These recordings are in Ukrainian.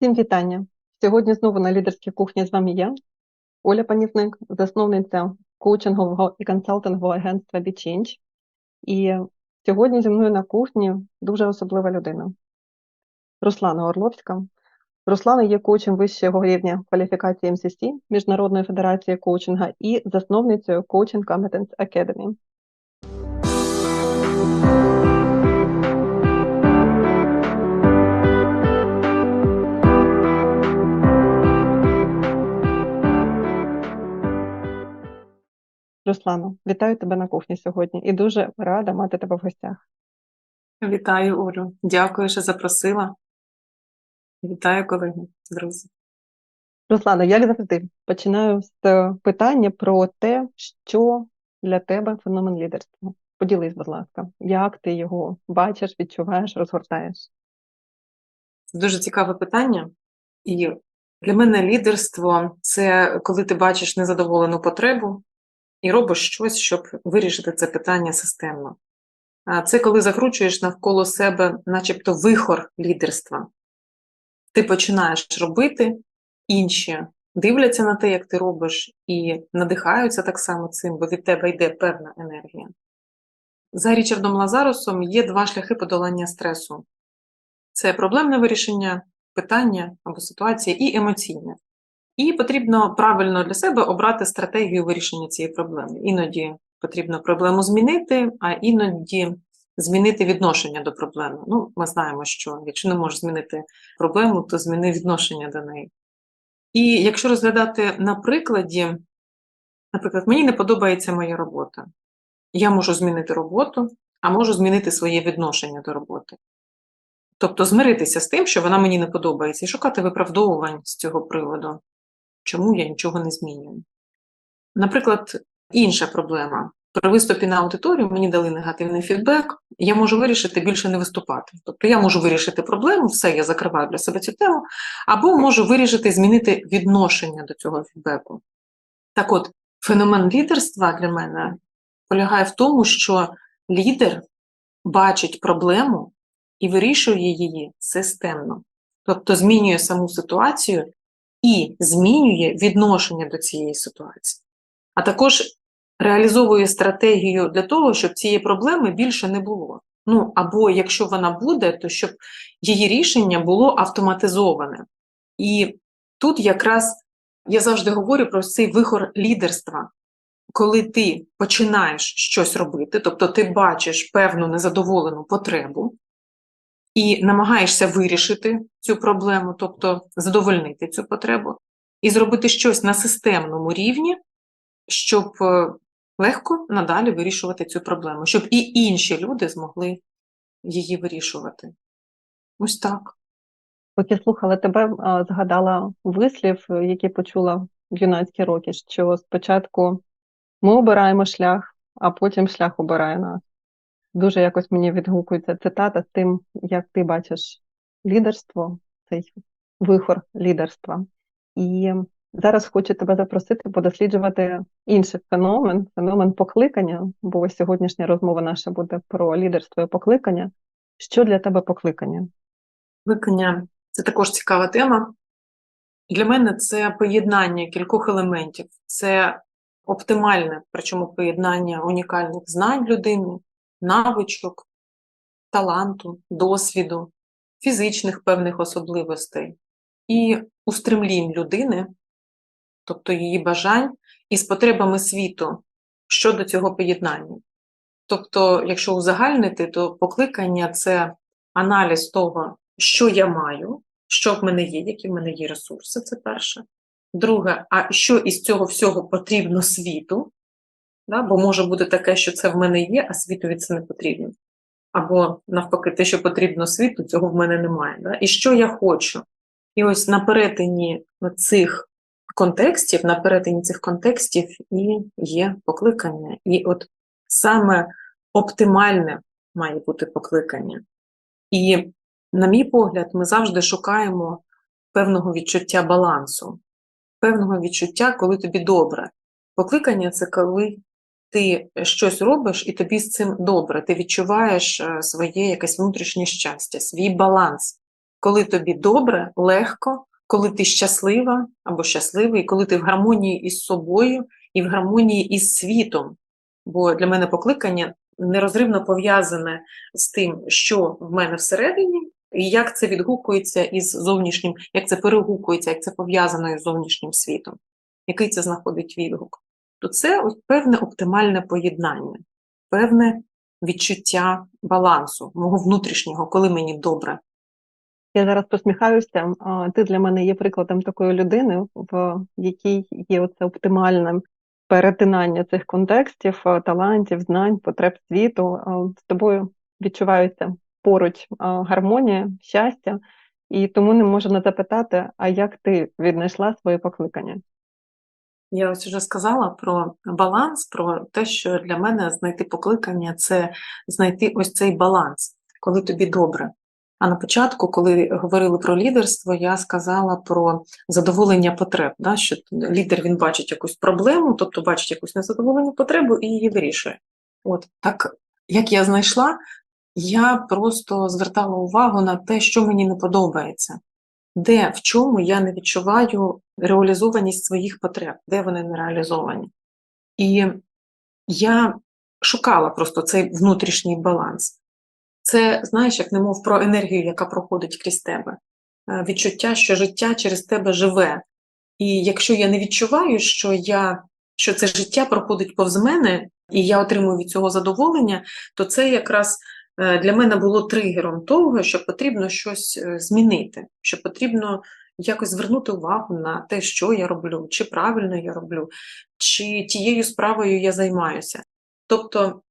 Всім вітання! Сьогодні знову на лідерській кухні з вами я, Оля Панівник, засновниця коучингового і консалтингового агентства BeChange. І сьогодні зі мною на кухні дуже особлива людина Руслана Орловська. Руслана є коучем вищого рівня кваліфікації МСС Міжнародної федерації коучинга і засновницею Coaching Competence Academy. Руслано, вітаю тебе на кухні сьогодні і дуже рада мати тебе в гостях. Вітаю, Олю. Дякую, що запросила. Вітаю, колеги, друзі. Руслана, як завжди, починаю з питання про те, що для тебе феномен лідерства. Поділись, будь ласка, як ти його бачиш, відчуваєш, розгортаєш? Це дуже цікаве питання. І для мене лідерство це коли ти бачиш незадоволену потребу і робиш щось, щоб вирішити це питання системно. Це коли закручуєш навколо себе, начебто, вихор лідерства. Ти починаєш робити, інші дивляться на те, як ти робиш, і надихаються так само цим, бо від тебе йде певна енергія. За Річардом Лазарусом є два шляхи подолання стресу: це проблемне вирішення питання або ситуації і емоційне. І потрібно правильно для себе обрати стратегію вирішення цієї проблеми. Іноді потрібно проблему змінити, а іноді змінити відношення до проблеми. Ну, ми знаємо, що якщо не можеш змінити проблему, то зміни відношення до неї. І якщо розглядати на прикладі, наприклад, мені не подобається моя робота. Я можу змінити роботу, а можу змінити своє відношення до роботи. Тобто змиритися з тим, що вона мені не подобається, і шукати виправдовувань з цього приводу, чому я нічого не змінюю. Наприклад, інша проблема. При виступі на аудиторію мені дали негативний фідбек, я можу вирішити більше не виступати. Тобто я можу вирішити проблему, все, я закриваю для себе цю тему, або можу вирішити змінити відношення до цього фідбеку. Так от, феномен лідерства для мене полягає в тому, що лідер бачить проблему і вирішує її системно, тобто змінює саму ситуацію і змінює відношення до цієї ситуації, а також реалізовує стратегію для того, щоб цієї проблеми більше не було. Ну або якщо вона буде, то щоб її рішення було автоматизоване. І тут якраз я завжди говорю про цей вихор лідерства коли ти починаєш щось робити, тобто ти бачиш певну незадоволену потребу і намагаєшся вирішити цю проблему, тобто задовольнити цю потребу, і зробити щось на системному рівні, щоб е, легко надалі вирішувати цю проблему, щоб і інші люди змогли її вирішувати. Ось так. Поки слухала тебе, згадала вислів, який почула в юнацькі роки, що спочатку ми обираємо шлях, а потім шлях обирає нас. Дуже якось мені відгукується цитата з тим, як ти бачиш лідерство, цей вихор лідерства. І зараз хочу тебе запросити подосліджувати інший феномен, феномен покликання, бо сьогоднішня розмова наша буде про лідерство і покликання. Що для тебе покликання? Покликання це також цікава тема. Для мене це поєднання кількох елементів. Це оптимальне, причому поєднання унікальних знань людини, навичок, таланту, досвіду, фізичних певних особливостей і устремлінь людини, тобто її бажань, із потребами світу щодо цього поєднання. Тобто, якщо узагальнити, то покликання це аналіз того, що я маю, що в мене є, які в мене є ресурси, це перше. Друге, а що із цього всього потрібно світу? Да? Бо може бути таке, що це в мене є, а світові це не потрібно. Або, навпаки, те, що потрібно світу, цього в мене немає. Да? І що я хочу? І ось на перетині цих контекстів, на перетині цих контекстів і є покликання. І от саме оптимальне має бути покликання. І, на мій погляд, ми завжди шукаємо певного відчуття балансу певного відчуття, коли тобі добре. Покликання це коли ти щось робиш і тобі з цим добре. Ти відчуваєш е, своє якесь внутрішнє щастя, свій баланс. коли тобі добре, легко, коли ти щаслива або щасливий, коли ти в гармонії із собою і в гармонії із світом. Бо для мене покликання нерозривно пов'язане з тим, що в мене всередині, і як це відгукується із зовнішнім, як це перегукується, як це пов'язано із зовнішнім світом, який це знаходить відгук. То це ось певне оптимальне поєднання, певне відчуття балансу, мого внутрішнього, коли мені добре. Я зараз посміхаюся. Ти для мене є прикладом такої людини, в якій є оце оптимальне перетинання цих контекстів, талантів, знань, потреб світу. З тобою відчувається поруч гармонія, щастя, і тому не можу не запитати, а як ти віднайшла своє покликання? Я ось вже сказала про баланс, про те, що для мене знайти покликання це знайти ось цей баланс, коли тобі добре. А на початку, коли говорили про лідерство, я сказала про задоволення потреб, да, що лідер він бачить якусь проблему, тобто бачить якусь незадоволену потребу і її вирішує. От так, як я знайшла, я просто звертала увагу на те, що мені не подобається, де в чому я не відчуваю реалізованість своїх потреб, де вони не реалізовані. І я шукала просто цей внутрішній баланс. Це, знаєш, як немов про енергію, яка проходить крізь тебе, Е, відчуття, що життя через тебе живе. І якщо я не відчуваю, що я, що це життя проходить повз мене, і я отримую від цього задоволення, то це якраз для мене було тригером того, що потрібно щось е, змінити, що потрібно якось звернути увагу на те, що я роблю, чи правильно я роблю, чи тією справою я займаюся. Тобто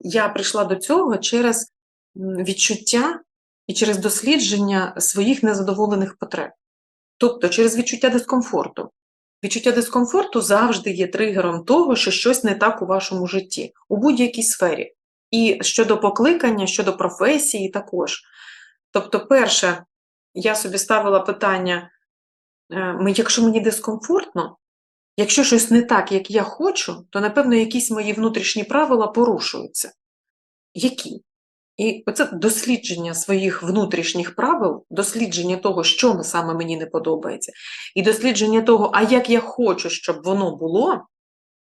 я прийшла до цього через відчуття і через дослідження своїх незадоволених потреб. Тобто через відчуття дискомфорту. Відчуття дискомфорту завжди є тригером того, що щось не так у вашому житті, у будь-якій сфері. І щодо покликання, щодо професії також. Тобто, перше, я собі ставила питання: е, якщо мені дискомфортно, якщо щось не так, як я хочу, то, напевно, якісь мої внутрішні правила порушуються. Які? І оце дослідження своїх внутрішніх правил, дослідження того, що саме мені не подобається, і дослідження того, а як я хочу, щоб воно було,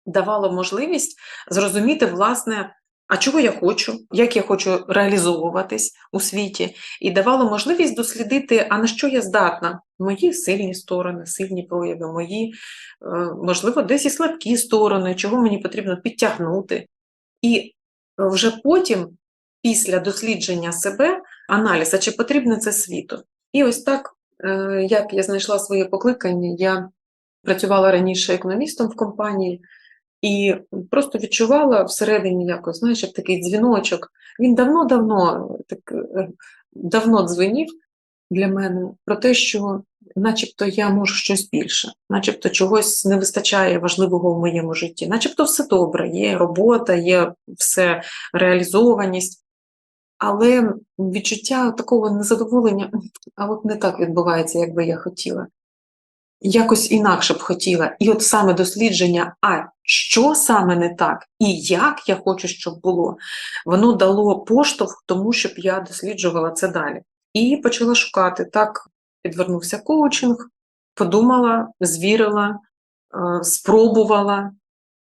давало можливість зрозуміти, власне, а чого я хочу, як я хочу реалізовуватись у світі, і давало можливість дослідити, а на що я здатна, мої сильні сторони, сильні прояви, мої, е, можливо, десь і слабкі сторони, чого мені потрібно підтягнути. І вже потім після дослідження себе аналіз, а чи потрібно це світу. І ось так, е, як я знайшла своє покликання, я працювала раніше економістом в компанії і просто відчувала всередині якось, знаєш, як такий дзвіночок. Він давно-давно так е, давно дзвенів для мене про те, що начебто я можу щось більше, начебто чогось не вистачає важливого в моєму житті, начебто все добре, є робота, є все реалізованість. Але відчуття такого незадоволення, а от не так відбувається, як би я хотіла. Якось інакше б хотіла. І от саме дослідження, а що саме не так, і як я хочу, щоб було, воно дало поштовх тому, щоб я досліджувала це далі. І почала шукати. Так підвернувся коучинг, подумала, звірила, е, спробувала,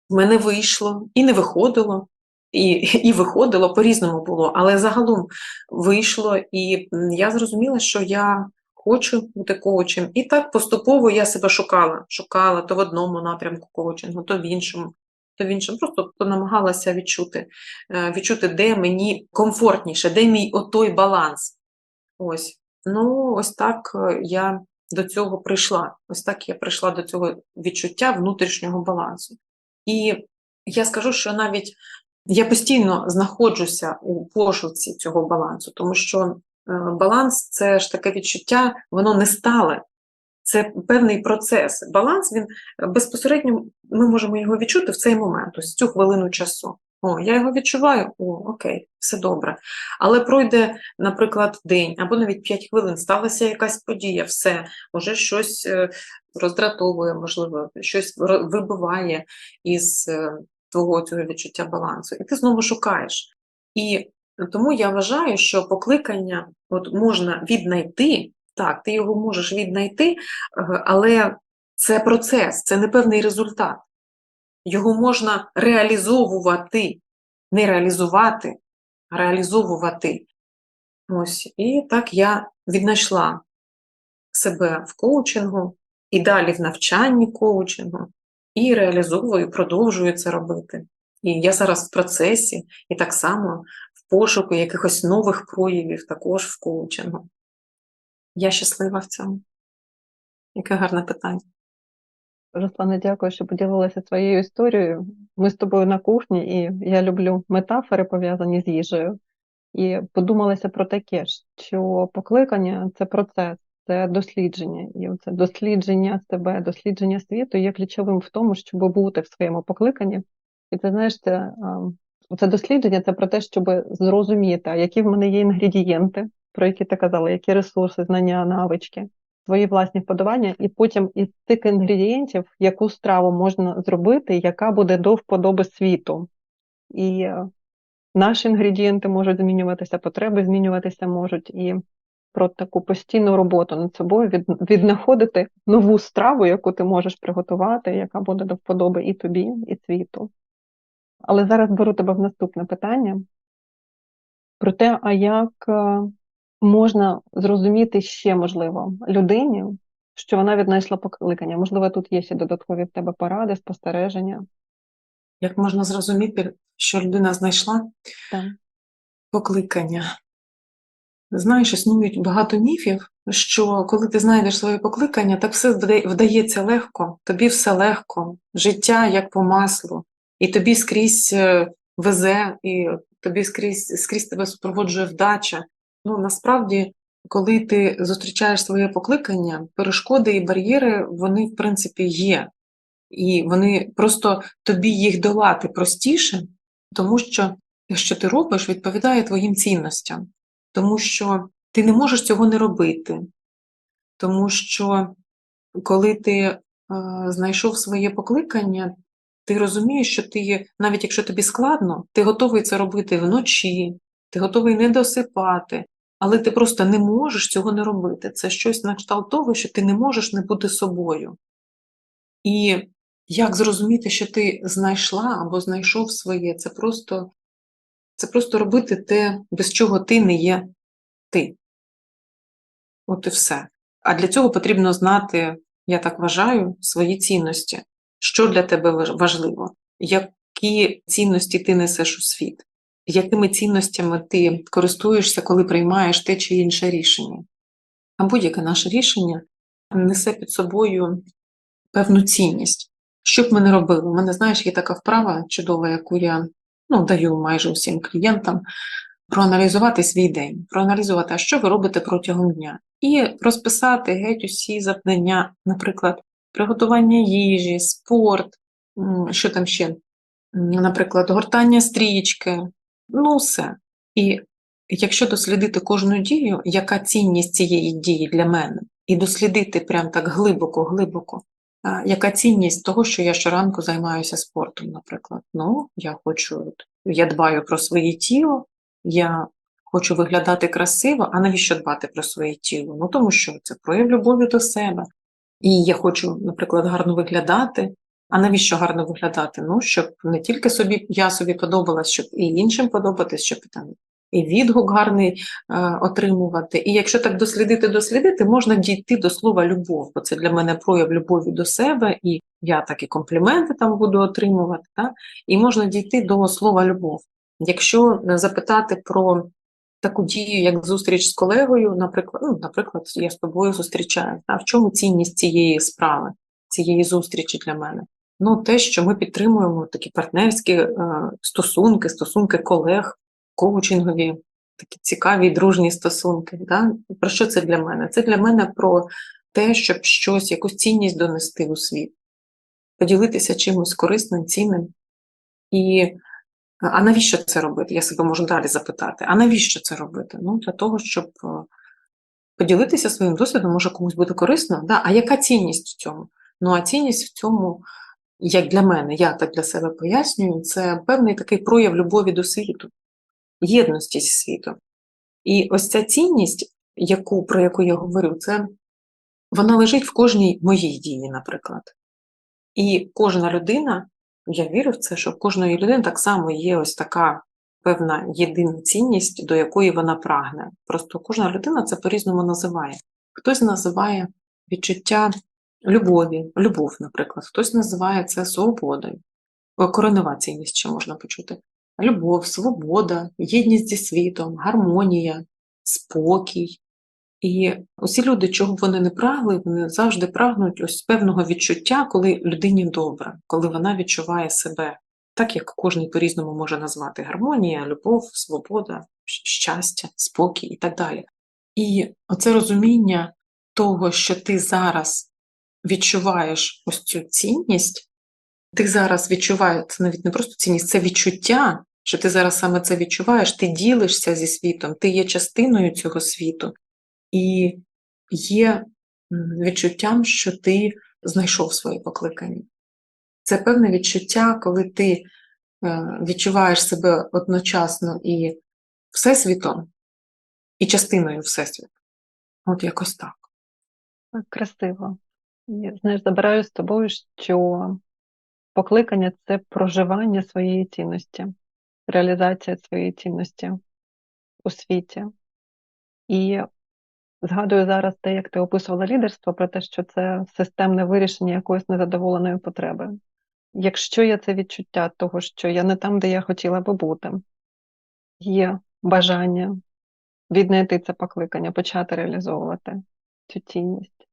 в мене вийшло і не виходило. І, і виходило, по-різному було, але загалом вийшло, і я зрозуміла, що я хочу бути коучем. І так поступово я себе шукала, шукала то в одному напрямку коучингу, то в іншому, то в іншому. Просто намагалася відчути, е, відчути, де мені комфортніше, де мій отой баланс. Ось. Ну, ось так е, я до цього прийшла. Ось так я прийшла до цього відчуття внутрішнього балансу. І я скажу, що навіть я постійно знаходжуся у пошуці цього балансу, тому що баланс це ж таке відчуття, воно не стале. Це певний процес. Баланс він е, безпосередньо ми можемо його відчути в цей момент, ось цю хвилину часу. О, я його відчуваю, о, окей, все добре. Але пройде, наприклад, день або навіть 5 хвилин, сталася якась подія, все, може щось е, роздратовує, можливо, щось вибиває із е, твого цього відчуття балансу. І ти знову шукаєш. І Тому я вважаю, що покликання от можна віднайти, так, ти його можеш віднайти, е, але це процес, це не певний результат. Його можна реалізовувати, не реалізувати, а реалізовувати. Ось, і так я віднайшла себе в коучингу і далі в навчанні коучингу, і реалізовую, продовжую це робити. І я зараз в процесі, і так само пошуку якихось нових проявів також в коучингу. Я щаслива в цьому. Яке гарне питання. Руслане, дякую, що поділилася своєю історією. Ми з тобою на кухні, і я люблю метафори, пов'язані з їжею. І подумалася про таке, що покликання це процес, це дослідження. І це дослідження себе, дослідження світу є ключовим в тому, щоб бути в своєму покликанні. І це знаєш, це, це дослідження це про те, щоб зрозуміти, які в мене є інгредієнти, про які ти казала, які ресурси, знання, навички, свої власні вподобання, і потім із цих інгредієнтів, яку страву можна зробити, яка буде до вподоби світу. І наші інгредієнти можуть змінюватися, потреби змінюватися можуть. І про таку постійну роботу над собою, від, віднаходити нову страву, яку ти можеш приготувати, яка буде до вподоби і тобі, і світу. Але зараз беру тебе в наступне питання про те, а як можна зрозуміти ще, можливо, людині, що вона віднайшла покликання. Можливо, тут є ще додаткові в тебе поради, спостереження. Як можна зрозуміти, що людина знайшла так. покликання? Знаєш, існують багато міфів, що коли ти знайдеш своє покликання, так все вдається легко, тобі все легко, життя як по маслу, і тобі скрізь е, везе, і тобі скрізь скрізь тебе супроводжує вдача. Ну насправді, коли ти зустрічаєш своє покликання, перешкоди і бар'єри, вони, в принципі, є. І вони просто тобі їх долати простіше, тому що те, що ти робиш, відповідає твоїм цінностям, тому що ти не можеш цього не робити. Тому що коли ти е, знайшов своє покликання, ти розумієш, що ти, навіть якщо тобі складно, ти готовий це робити вночі, ти готовий не досипати, але ти просто не можеш цього не робити. Це щось на кшталт того, що ти не можеш не бути собою. І як зрозуміти, що ти знайшла або знайшов своє, це просто це просто робити те, без чого ти не є ти. От і все. А для цього потрібно знати, я так вважаю, свої цінності, що для тебе важливо, які цінності ти несеш у світ якими цінностями ти користуєшся, коли приймаєш те чи інше рішення. А будь-яке наше рішення несе під собою певну цінність. Що б ми не робили? У мене, знаєш, є така вправа чудова, яку я ну, даю майже усім клієнтам, проаналізувати свій день, проаналізувати, а що ви робите протягом дня, і розписати геть усі завдання, наприклад, приготування їжі, спорт, що там ще, наприклад, гортання стрічки, Ну, все. І якщо дослідити кожну дію, яка цінність цієї дії для мене, і дослідити прям так глибоко-глибоко, яка цінність того, що я щоранку займаюся спортом, наприклад. Ну, я хочу, я дбаю про своє тіло, я хочу виглядати красиво, а навіщо дбати про своє тіло? Ну, тому що це прояв любові до себе. І я хочу, наприклад, гарно виглядати, а навіщо гарно виглядати? Ну, щоб не тільки собі я собі подобалась, щоб і іншим подобатись, щоб там і відгук гарний е, отримувати. І якщо так дослідити, дослідити, можна дійти до слова любов, бо це для мене прояв любові до себе, і я так і компліменти там буду отримувати. Так? І можна дійти до слова любов. Якщо запитати про таку дію, як зустріч з колегою, наприклад, ну, наприклад, я з тобою зустрічаю, а в чому цінність цієї справи, цієї зустрічі для мене? Ну, те, що ми підтримуємо такі партнерські е, стосунки, стосунки колег, коучингові, такі цікаві дружні стосунки. Да? Про що це для мене? Це для мене про те, щоб щось, якусь цінність донести у світ, поділитися чимось корисним, цінним. І а навіщо це робити? Я себе можу далі запитати, а навіщо це робити? Ну, Для того, щоб е, поділитися своїм досвідом, може комусь буде корисно. Да? А яка цінність в цьому? Ну, а цінність в цьому як для мене, я так для себе пояснюю, це певний такий прояв любові до світу. єдності зі світом. І ось ця цінність, яку, про яку я говорю, це вона лежить в кожній моїй дії, наприклад. І кожна людина, я вірю в це, що в кожної людини так само є ось така певна єдина цінність, до якої вона прагне. Просто кожна людина це по-різному називає. Хтось називає відчуття любові, любов, наприклад, хтось називає це свободою. О, Коренова цінність ще можна почути. Любов, свобода, єдність зі світом, гармонія, спокій. І усі люди, чого вони не прагли, вони завжди прагнуть ось певного відчуття, коли людині добре, коли вона відчуває себе, так як кожен по-різному може назвати гармонія, любов, свобода, щастя, спокій і так далі. І оце розуміння того, що ти зараз відчуваєш ось цю цінність, ти зараз відчуваєш це навіть не просто цінність, це відчуття, що ти зараз саме це відчуваєш, ти ділишся зі світом, ти є частиною цього світу, і є відчуттям, що ти знайшов своє покликання. Це певне відчуття, коли ти е, відчуваєш себе одночасно і всесвітом, і частиною всесвіту. От якось так. Красиво. І, знаєш, забираю з тобою, що покликання це проживання своєї цінності, реалізація своєї цінності у світі. І згадую зараз те, як ти описувала лідерство, про те, що це системне вирішення якоїсь незадоволеної потреби. Якщо є це відчуття того, що я не там, де я хотіла би бути, є бажання віднайти це покликання, почати реалізовувати цю цінність.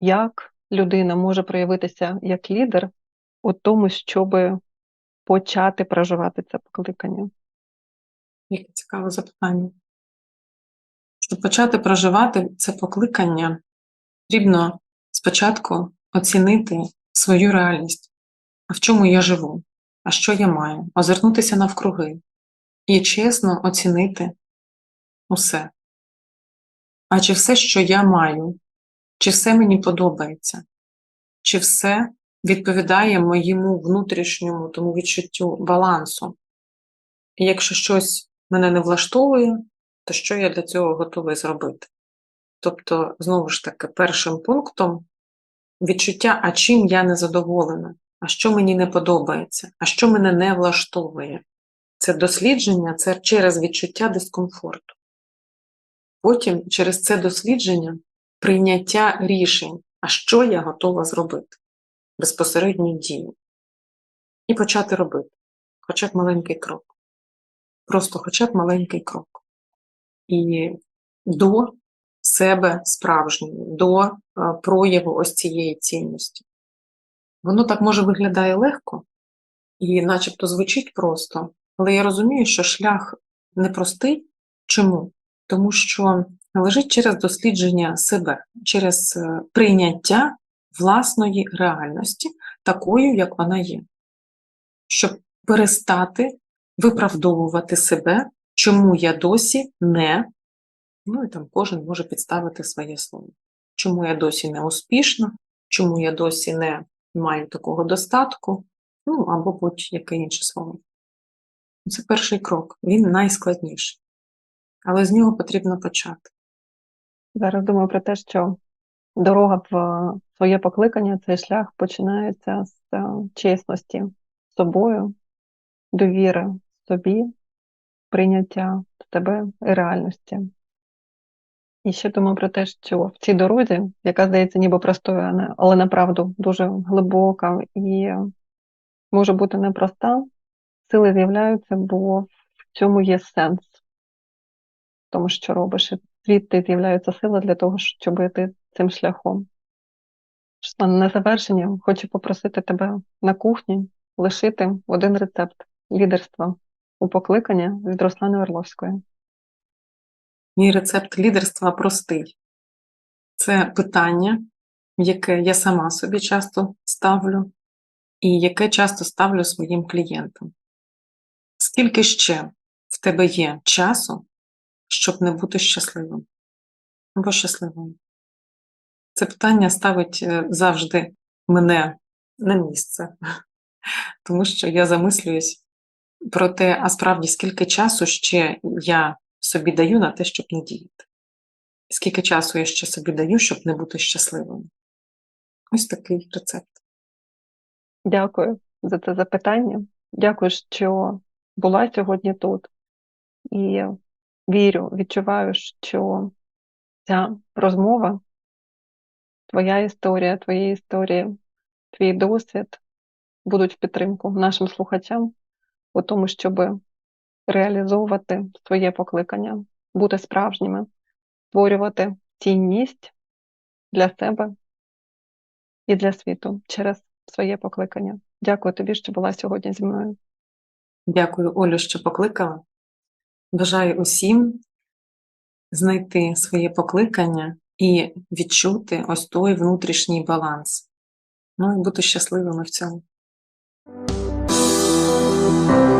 Як людина може проявитися як лідер у тому, щоб почати проживати це покликання? Яке цікаве запитання. Щоб почати проживати це покликання, потрібно спочатку оцінити свою реальність, а в чому я живу, а що я маю, озирнутися навкруги і чесно оцінити усе. А чи все, що я маю, чи все мені подобається, чи все відповідає моєму внутрішньому тому відчуттю балансу. І якщо щось мене не влаштовує, то що я для цього готовий зробити? Тобто, знову ж таки, першим пунктом відчуття, а чим я не задоволена, а що мені не подобається, а що мене не влаштовує. Це дослідження, це через відчуття дискомфорту. Потім через це дослідження прийняття рішень, а що я готова зробити, безпосередньо дії. І почати робити, хоча б маленький крок. Просто хоча б маленький крок. І до себе справжньої, до е, прояву ось цієї цінності. Воно так може виглядає легко і начебто звучить просто, але я розумію, що шлях непростий. Чому? Тому що лежить через дослідження себе, через е, прийняття власної реальності, такою, як вона є, щоб перестати виправдовувати себе, чому я досі не, ну і там кожен може підставити своє слово. Чому я досі не успішна, чому я досі не маю такого достатку, ну або будь-яке інше слово. Це перший крок, він найскладніший. Але з нього потрібно почати. Зараз думаю про те, що дорога в своє покликання, цей шлях починається з е, чесності собою, довіри собі, прийняття тебе і реальності. І ще думаю про те, що в цій дорозі, яка здається ніби простою, але направду дуже глибока і може бути непроста, сили з'являються, бо в цьому є сенс, в тому, що робиш. Звідти з'являються сили для того, щоб йти цим шляхом. На завершення хочу попросити тебе на кухні лишити один рецепт лідерства у покликання від Руслани Орловської. Мій рецепт лідерства простий. Це питання, яке я сама собі часто ставлю, і яке часто ставлю своїм клієнтам. Скільки ще в тебе є часу, щоб не бути щасливим або щасливим? Це питання ставить е, завжди мене на місце, тому що я замислююсь, про те, а справді скільки часу ще я собі даю на те, щоб не діяти. Скільки часу я ще собі даю, щоб не бути щасливим. Ось такий рецепт. Дякую за це запитання. Дякую, що була сьогодні тут. І вірю, відчуваю, що ця розмова, твоя історія, твої історії, твій досвід будуть в підтримку нашим слухачам у тому, щоб реалізовувати своє покликання, бути справжніми, створювати цінність для себе і для світу через своє покликання. Дякую тобі, що була сьогодні зі мною. Дякую, Олю, що покликала. Бажаю усім знайти своє покликання і відчути ось той внутрішній баланс. Ну і бути щасливими в цьому. Thank you.